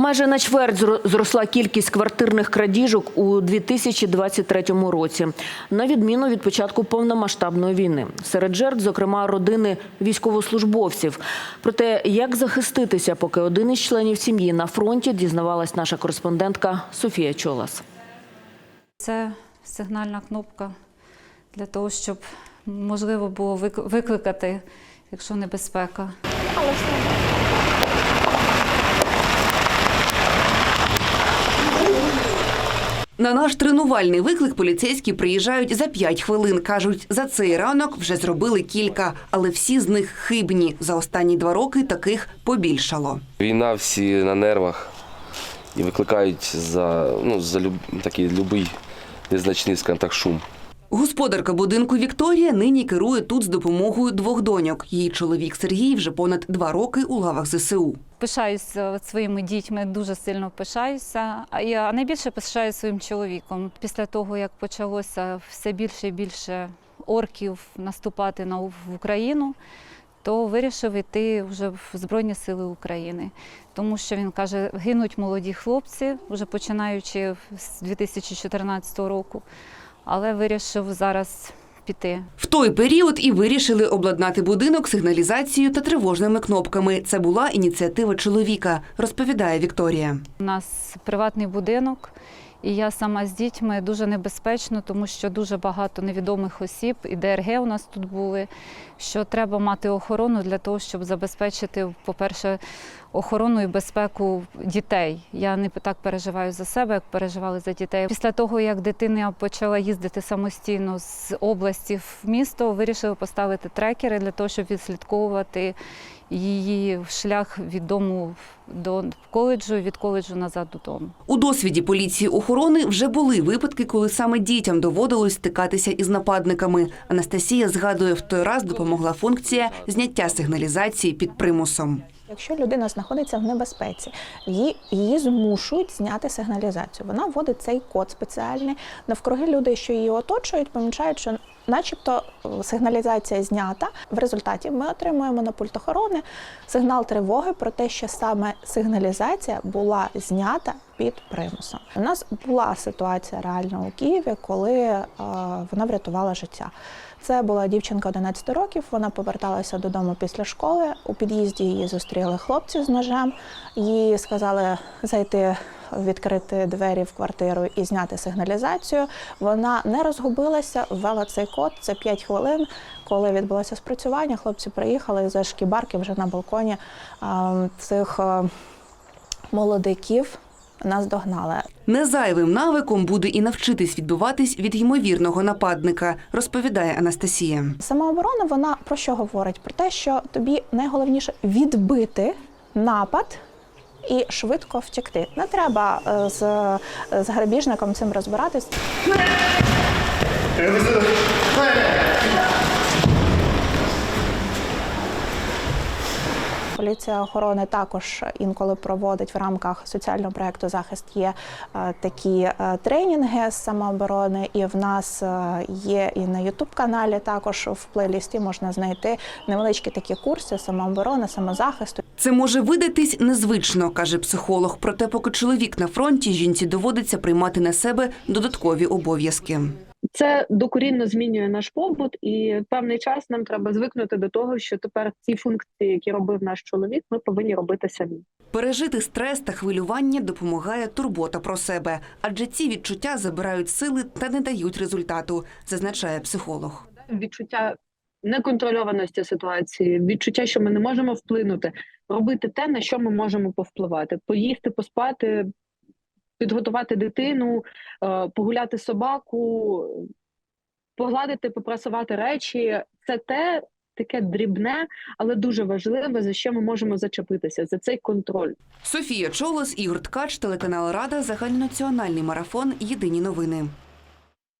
Майже на чверть зро- зросла кількість квартирних крадіжок у 2023 році, на відміну від початку повномасштабної війни. Серед жертв, зокрема, родини військовослужбовців. Про те, як захиститися, поки один із членів сім'ї на фронті, дізнавалась наша кореспондентка Софія Чолас. Це сигнальна кнопка для того, щоб можливо було вик- викликати, якщо небезпека. На наш тренувальний виклик поліцейські приїжджають за 5 хвилин. Кажуть, за цей ранок вже зробили кілька, але всі з них хибні. За останні два роки таких побільшало. Війна всі на нервах і викликають за, ну, за люб, такий любий незначний, скажімо так, шум. Господарка будинку Вікторія нині керує тут з допомогою двох доньок. Її чоловік Сергій вже понад два роки у лавах ЗСУ. Пишаюся своїми дітьми, дуже сильно пишаюся. А я найбільше пишаюся своїм чоловіком. Після того, як почалося все більше і більше орків наступати на в Україну, то вирішив йти вже в Збройні Сили України. Тому що він каже, гинуть молоді хлопці, вже починаючи з 2014 року. Але вирішив зараз піти. В той період і вирішили обладнати будинок сигналізацією та тривожними кнопками. Це була ініціатива чоловіка, розповідає Вікторія. У нас приватний будинок, і я сама з дітьми дуже небезпечно, тому що дуже багато невідомих осіб, і ДРГ у нас тут були. Що треба мати охорону для того, щоб забезпечити, по-перше, охорону і безпеку дітей. Я не так переживаю за себе, як переживали за дітей. Після того, як дитина почала їздити самостійно з області в місто, вирішили поставити трекери для того, щоб відслідковувати її шлях від дому до коледжу, від коледжу назад додому. У досвіді поліції охорони вже були випадки, коли саме дітям доводилось стикатися із нападниками. Анастасія згадує, в той раз допомогла функція зняття сигналізації під примусом. Якщо людина знаходиться в небезпеці, її, її змушують зняти сигналізацію. Вона вводить цей код спеціальний. Навкруги люди, що її оточують, помічають, що начебто е, сигналізація знята. В результаті ми отримуємо на пульт охорони сигнал тривоги про те, що саме сигналізація була знята під примусом. У нас була ситуація реально у Києві, коли е, вона врятувала життя. Це була дівчинка 11 років. Вона поверталася додому після школи. У під'їзді її зустріли хлопці з ножем. Їй сказали зайти, відкрити двері в квартиру і зняти сигналізацію. Вона не розгубилася, ввела цей код. Це 5 хвилин. Коли відбулося спрацювання, хлопці приїхали за шкібарки вже на балконі цих молодиків. Нас догнали. Незайвим навиком буде і навчитись відбиватись від ймовірного нападника, розповідає Анастасія. Самооборона вона про що говорить? Про те, що тобі найголовніше відбити напад. І швидко втекти. Не треба е, з, з грабіжником цим розбиратись. Поліція охорони також інколи проводить в рамках соціального проекту захист є е, такі е, тренінги з самооборони, і в нас е, є і на Ютуб каналі. Також в плейлісті можна знайти невеличкі такі курси самооборони, самозахисту. Це може видатись незвично, каже психолог. Проте, поки чоловік на фронті, жінці доводиться приймати на себе додаткові обов'язки. Це докорінно змінює наш побут, і певний час нам треба звикнути до того, що тепер ці функції, які робив наш чоловік, ми повинні робити самі. Пережити стрес та хвилювання допомагає турбота про себе, адже ці відчуття забирають сили та не дають результату, зазначає психолог. Відчуття неконтрольованості ситуації, відчуття, що ми не можемо вплинути, робити те, на що ми можемо повпливати: поїсти, поспати, підготувати дитину, е, погуляти собаку, погладити, попрасувати речі. Це те таке дрібне, але дуже важливе, за що ми можемо зачепитися за цей контроль. Софія Чолос, Ігор Ткач, телеканал Рада, загальнонаціональний марафон. Єдині новини.